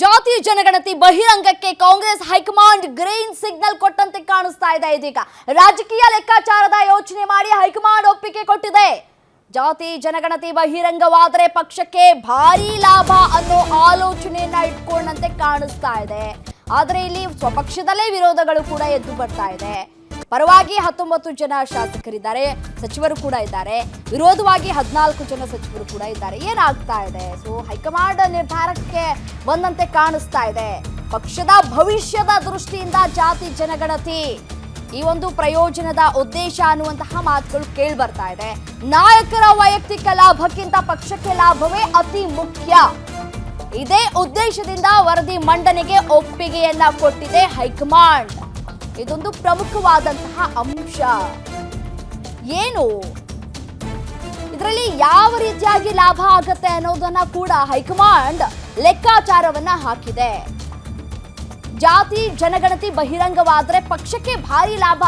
ಜಾತಿ ಜನಗಣತಿ ಬಹಿರಂಗಕ್ಕೆ Congress high command green signal ಕೊಟ್ಟಂತೆ ಕಾಣಿಸ್ತಾ ಇದೆ ಇದೀಗ. ರಾಜಕೀಯ ಲೆಕ್ಕಾಚಾರದ ಯೋಚನೆ ಮಾಡಿ ಹೈಕಮಾಂಡ್ ಒಪ್ಪಿಗೆ ಕೊಟ್ಟಿದೆ. ಜಾತಿ ಜನಗಣತಿ ಬಹಿರಂಗವಾದರೆ ಪಕ್ಷಕ್ಕೆ ಭಾರಿ ಲಾಭ ಅನ್ನೋ ಆಲೋಚನೆಯನ್ನ ಇಟ್ಕೊಂಡಂತೆ ಕಾಣಿಸ್ತಾ ಇದೆ. ಆದರೆ ಇಲ್ಲಿ ಸ್ವಪಕ್ಷದಲ್ಲೇ ವಿರೋಧಗಳು ಕೂಡ ಎದ್ದು ಬರ್ತಾ ಇದೆ. ಪರವಾಗಿ ಹತ್ತೊಂಬತ್ತು ಜನ ಶಾಸಕರಿದ್ದಾರೆ, ಸಚಿವರು ಕೂಡ ಇದ್ದಾರೆ. ವಿರೋಧವಾಗಿ ಹದಿನಾಲ್ಕು ಜನ ಸಚಿವರು ಕೂಡ ಇದ್ದಾರೆ. ಏನಾಗ್ತಾ ಇದೆ? ಸೊ ಹೈಕಮಾಂಡ್ ನಿರ್ಧಾರಕ್ಕೆ ಬಂದಂತೆ ಕಾಣಿಸ್ತಾ ಇದೆ. ಪಕ್ಷದ ಭವಿಷ್ಯದ ದೃಷ್ಟಿಯಿಂದ ಜಾತಿ ಜನಗಣತಿ ಈ ಒಂದು ಪ್ರಯೋಜನದ ಉದ್ದೇಶ ಅನ್ನುವಂತಹ ಮಾತುಗಳು ಕೇಳಿ ಬರ್ತಾ ಇದೆ. ನಾಯಕರ ವೈಯಕ್ತಿಕ ಲಾಭಕ್ಕಿಂತ ಪಕ್ಷಕ್ಕೆ ಲಾಭವೇ ಅತಿ ಮುಖ್ಯ. ಇದೇ ಉದ್ದೇಶದಿಂದ ವರದಿ ಮಂಡನೆಗೆ ಒಪ್ಪಿಗೆಯನ್ನ ಕೊಟ್ಟಿದೆ ಹೈಕಮಾಂಡ್. ಇದೊಂದು ಪ್ರಮುಖವಾದಂತಹ ಅಂಶ. ಏನು? ಇದರಲ್ಲಿ ಯಾವ ರೀತಿಯಾಗಿ ಲಾಭ ಆಗತ್ತೆ ಅನ್ನೋದನ್ನ ಕೂಡ ಹೈಕಮಾಂಡ್ ಲೆಕ್ಕಾಚಾರವನ್ನ ಹಾಕಿದೆ. ಜಾತಿ, ಜನಗಣತಿ ಬಹಿರಂಗವಾದರೆ ಪಕ್ಷಕ್ಕೆ ಭಾರಿ ಲಾಭ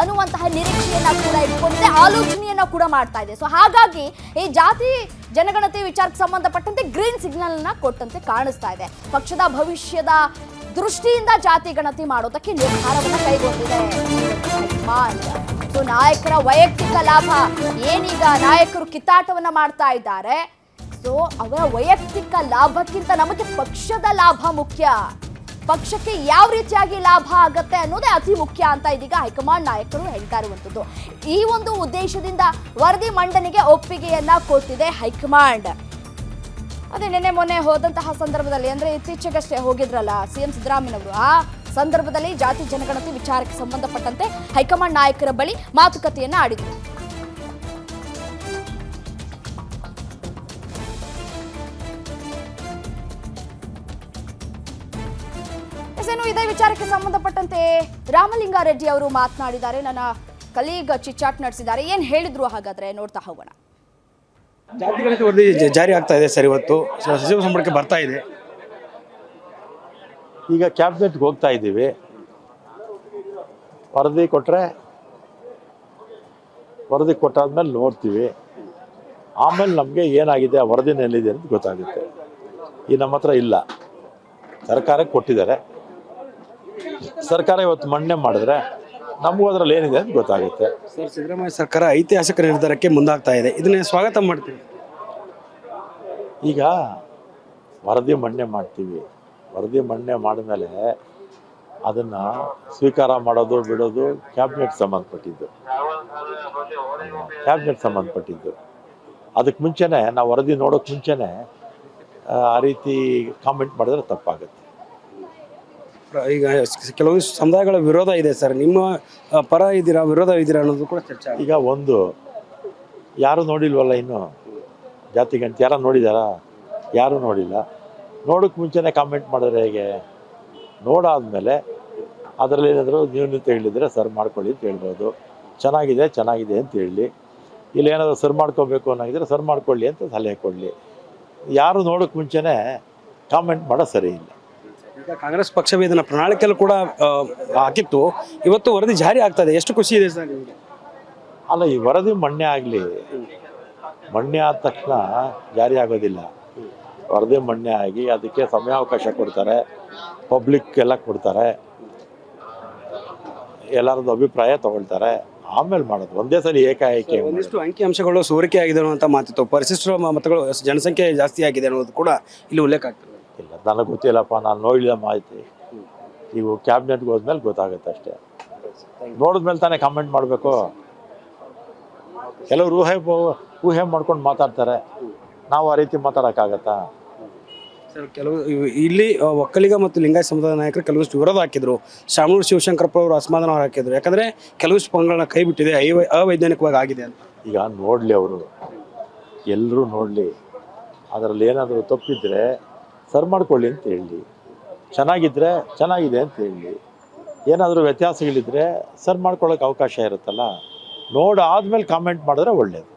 ಅನ್ನುವಂತಹ ನಿರೀಕ್ಷೆಯನ್ನ ಕೂಡ ಇಟ್ಕೊಂಡಿದೆ ಆಲೋಚನೆಯನ್ನ ಕೂಡ ಮಾಡ್ತಾ ಇದೆ. ಸೊ ಹಾಗಾಗಿ ಈ ಜಾತಿ, ಜನಗಣತಿ ವಿಚಾರಕ್ಕೆ ಸಂಬಂಧಪಟ್ಟಂತೆ ಗ್ರೀನ್ ಸಿಗ್ನಲ್ನ ಕೊಟ್ಟಂತೆ ಕಾಣಿಸ್ತಾ ಇದೆ. ಪಕ್ಷದ ಭವಿಷ್ಯದ ದೃಷ್ಟಿಯಿಂದ ಜಾತಿ ಗಣತಿ ಮಾಡೋದಕ್ಕೆ ನಿರ್ಧಾರವನ್ನು ಕೈಗೊಂಡಿದೆ. ಸೊ ನಾಯಕರ ವೈಯಕ್ತಿಕ ಲಾಭ. ಏನೀಗ ನಾಯಕರು ಕಿತ್ತಾಟವನ್ನ ಮಾಡ್ತಾ ಇದ್ದಾರೆ, ಸೊ ಅವರ ವೈಯಕ್ತಿಕ ಲಾಭಕ್ಕಿಂತ ನಮಗೆ ಪಕ್ಷದ ಲಾಭ ಮುಖ್ಯ. ಪಕ್ಷಕ್ಕೆ ಯಾವ ರೀತಿಯಾಗಿ ಲಾಭ ಆಗತ್ತೆ ಅನ್ನೋದೇ ಅತಿ ಮುಖ್ಯ ಅಂತ ಇದೀಗ ಹೈಕಮಾಂಡ್ ನಾಯಕರು ಹೇಳ್ತಾ ಇರುವಂಥದ್ದು. ಈ ಒಂದು ಉದ್ದೇಶದಿಂದ ವರದಿ ಮಂಡನೆಗೆ ಒಪ್ಪಿಗೆಯನ್ನ ಕೊಟ್ಟಿದೆ ಹೈಕಮಾಂಡ್. ಅದೇ ನಿನ್ನೆ ಮೊನ್ನೆ ಹೋದಂತಹ ಸಂದರ್ಭದಲ್ಲಿ ಅಂದ್ರೆ ಇತ್ತೀಚೆಗಷ್ಟೇ ಹೋಗಿದ್ರಲ್ಲ ಸಿಎಂ ಸಿದ್ದರಾಮಯ್ಯನವರು, ಆ ಸಂದರ್ಭದಲ್ಲಿ ಜಾತಿ ಜನಗಣತಿ ವಿಚಾರಕ್ಕೆ ಸಂಬಂಧಪಟ್ಟಂತೆ ಹೈಕಮಾಂಡ್ ನಾಯಕರ ಬಳಿ ಮಾತುಕತೆಯನ್ನ ಆಡಿದ್ರು. ಇದೇ ವಿಚಾರಕ್ಕೆ ಸಂಬಂಧಪಟ್ಟಂತೆ ರಾಮಲಿಂಗಾರೆಡ್ಡಿ ಅವರು ಮಾತನಾಡಿದ್ದಾರೆ. ನನ್ನ ಕಲೀಗ್ ಚಿಚ್ಚಾಟ್ ನಡೆಸಿದ್ದಾರೆ. ಏನ್ ಹೇಳಿದ್ರು ಹಾಗಾದ್ರೆ ನೋಡ್ತಾ ಹೋಗೋಣ. ಜಾತಿ ವರದಿ ಜಾರಿ ಆಗ್ತಾ ಇದೆ ಸರ್ ಇವತ್ತು. ಸಚಿವ ಸಂಪುಟಕ್ಕೆ ಬರ್ತಾ ಇದೆ. ಈಗ ಕ್ಯಾಬಿನೆಟ್ಗೆ ಹೋಗ್ತಾ ಇದ್ದೀವಿ. ವರದಿ ಕೊಟ್ಟರೆ ವರದಿ ಕೊಟ್ಟಾದ್ಮೇಲೆ ನೋಡ್ತೀವಿ. ಆಮೇಲೆ ನಮಗೆ ಏನಾಗಿದೆ, ಆ ವರದಿನಲ್ಲಿದೆ ಅಂತ ಗೊತ್ತಾಗುತ್ತೆ. ಈ ನಮ್ಮ ಹತ್ರ ಇಲ್ಲ. ಸರ್ಕಾರಕ್ಕೆ ಕೊಟ್ಟಿದ್ದಾರೆ. ಸರ್ಕಾರ ಇವತ್ತು ಮಣ್ಣೆ ಮಾಡಿದ್ರೆ ನಮಗೂ ಅದರಲ್ಲಿ ಏನಿದೆ ಅಂತ ಗೊತ್ತಾಗುತ್ತೆ. ಸರ್ ಸಿದ್ದರಾಮಯ್ಯ ಸರ್ಕಾರ ಐತಿಹಾಸಿಕ ನಿರ್ಧಾರಕ್ಕೆ ಮುಂದಾಗ್ತಾ ಇದೆ. ಇದನ್ನೇ ಸ್ವಾಗತ ಮಾಡ್ತೀವಿ. ಈಗ ವರದಿ ಮಣ್ಣೆ ಮಾಡ್ತೀವಿ. ವರದಿ ಮಣ್ಣೆ ಮಾಡಿದ್ಮೇಲೆ ಅದನ್ನು ಸ್ವೀಕಾರ ಮಾಡೋದು ಬಿಡೋದು ಕ್ಯಾಬಿನೆಟ್ ಸಂಬಂಧಪಟ್ಟಿದ್ದು. ಕ್ಯಾಬಿನೆಟ್ ಸಂಬಂಧಪಟ್ಟಿದ್ದು. ಅದಕ್ಕೆ ಮುಂಚೆನೇ ನಾವು ವರದಿ ನೋಡೋಕ್ಕೆ ಮುಂಚೆನೇ ಆ, ರೀತಿ ಕಾಮೆಂಟ್ ಮಾಡಿದ್ರೆ ತಪ್ಪಾಗುತ್ತೆ. ಈಗ ಕೆಲವು ಸಮುದಾಯಗಳ ವಿರೋಧ ಇದೆ ಸರ್. ನಿಮ್ಮ ಪರ ಇದ್ದೀರಾ, ವಿರೋಧ ಇದ್ದೀರಾ ಅನ್ನೋದು ಕೂಡ ಚರ್ಚೆ. ಈಗ ಒಂದು, ಯಾರು ನೋಡಿಲ್ವಲ್ಲ ಇನ್ನು? ಜಾತಿ ಗಂಟೆ ಯಾರ ನೋಡಿದಾರಾ? ಯಾರೂ ನೋಡಿಲ್ಲ. ನೋಡೋಕ್ಕೆ ಮುಂಚೆನೇ ಕಾಮೆಂಟ್ ಮಾಡಿದ್ರೆ ಹೇಗೆ? ನೋಡಾದ್ಮೇಲೆ ಅದರಲ್ಲಿ ಏನಾದರೂ ಹೇಳಿದರೆ ಸರ್ ಮಾಡ್ಕೊಳ್ಳಿ ಅಂತ ಹೇಳ್ಬೋದು. ಚೆನ್ನಾಗಿದೆ ಚೆನ್ನಾಗಿದೆ ಅಂತ ಹೇಳಿ. ಇಲ್ಲಿ ಏನಾದರೂ ಸರ್ ಮಾಡ್ಕೋಬೇಕು ಅನ್ನೋದಿದ್ರೆ ಸರ್ ಮಾಡ್ಕೊಳ್ಳಿ ಅಂತ ಸಲಹೆ ಕೊಡಲಿ. ಯಾರು ನೋಡೋಕ್ಕೆ ಮುಂಚೆನೇ ಕಾಮೆಂಟ್ ಮಾಡೋ ಸರಿ ಇಲ್ಲ. ಈಗ ಕಾಂಗ್ರೆಸ್ ಪಕ್ಷವೇ ಇದನ್ನ ಪ್ರಣಾಳಿಕೆಯಲ್ಲಿ ಕೂಡ ಆ, ಹಾಕಿತ್ತು. ಇವತ್ತು ವರದಿ ಜಾರಿ ಆಗ್ತಾ ಇದೆ ಎಷ್ಟು ಖುಷಿ ಇದೆ ಸರ್ ನಿಮಗೆ? ಅಲ್ಲ ಈ ವರದಿ ಮಣ್ಣೆ ಆಗಲಿ ಮಣ್ಣೆ ಆದ ತಕ್ಷಣ ಜಾರಿ ಆಗೋದಿಲ್ಲ. ವರದಿ ಮಣ್ಣೆ ಆಗಿ ಅದಕ್ಕೆ ಸಮಯಾವಕಾಶ ಕೊಡ್ತಾರೆ ಪಬ್ಲಿಕ್ ಎಲ್ಲ ಕೊಡ್ತಾರೆ ಎಲ್ಲರದ್ದು ಅಭಿಪ್ರಾಯ ತಗೊಳ್ತಾರೆ. ಆಮೇಲೆ ಮಾಡೋದು. ಒಂದೇ ಸಲ ಏಕಾಏಕಿ ಒಂದಿಷ್ಟು ಅಂಕಿ ಅಂಶಗಳು ಸೋರಿಕೆ ಆಗಿದೆ ಅನ್ನುವಂಥ ಮಾತಿತ್ತು. ಪರಿಶಿಷ್ಟ ಮತಗಳು ಜನಸಂಖ್ಯೆ ಜಾಸ್ತಿ ಆಗಿದೆ ಅನ್ನೋದು ಕೂಡ ಇಲ್ಲಿ ಉಲ್ಲೇಖ ಆಗ್ತದೆ. ಇಲ್ಲ ನನಗೆ ಗೊತ್ತಿಲ್ಲಪ್ಪ ನಾನು ನೋಡಿದ ಮಾಹಿತಿ. ನೀವು ಕ್ಯಾಬಿನೆಟ್ಗೆ ಹೋದ್ಮೇಲೆ ಗೊತ್ತಾಗುತ್ತೆ ಅಷ್ಟೇ. ನೋಡಿದ್ಮೇಲೆ ತಾನೇ ಕಾಮೆಂಟ್ ಮಾಡಬೇಕು. ಕೆಲವರು ಊಹೆ ಊಹೆ ಮಾಡ್ಕೊಂಡು ಮಾತಾಡ್ತಾರೆ. ನಾವು ಆ ರೀತಿ ಮಾತಾಡೋಕ್ಕಾಗತ್ತಾ? ಸರ್ ಕೆಲವು ಇಲ್ಲಿ ಒಕ್ಕಲಿಗ ಮತ್ತು ಲಿಂಗಾಯತ ಸಮುದಾಯ ನಾಯಕರು ಕೆಲವಷ್ಟು ವಿರೋಧ ಹಾಕಿದ್ರು. ಶಾಮೂರು ಶಿವಶಂಕರಪ್ಪ ಅವರು ಅಸಮಾಧಾನ ಹಾಕಿದ್ರು. ಯಾಕಂದರೆ ಕೆಲವಷ್ಟು ಪಂಗಳನ್ನ ಕೈ ಬಿಟ್ಟಿದೆ ಅವೈಜ್ಞಾನಿಕವಾಗಿ ಆಗಿದೆ ಅಂತ. ಈಗ ನೋಡಲಿ ಅವರು. ಎಲ್ಲರೂ ನೋಡಲಿ. ಅದರಲ್ಲಿ ಏನಾದರೂ ತಪ್ಪಿದ್ರೆ ಸರ್ ಮಾಡ್ಕೊಳ್ಳಿ ಅಂತ ಹೇಳಿ. ಚೆನ್ನಾಗಿದ್ದರೆ ಚೆನ್ನಾಗಿದೆ ಅಂತ ಹೇಳಿ. ಏನಾದರೂ ವ್ಯತ್ಯಾಸಗಳಿದ್ರೆ ಸರ್ವ್ ಮಾಡ್ಕೊಳ್ಳೋಕೆ ಅವಕಾಶ ಇರುತ್ತಲ್ಲ? ನೋಡಾದ್ಮೇಲೆ ಕಾಮೆಂಟ್ ಮಾಡಿದ್ರೆ ಒಳ್ಳೆಯದು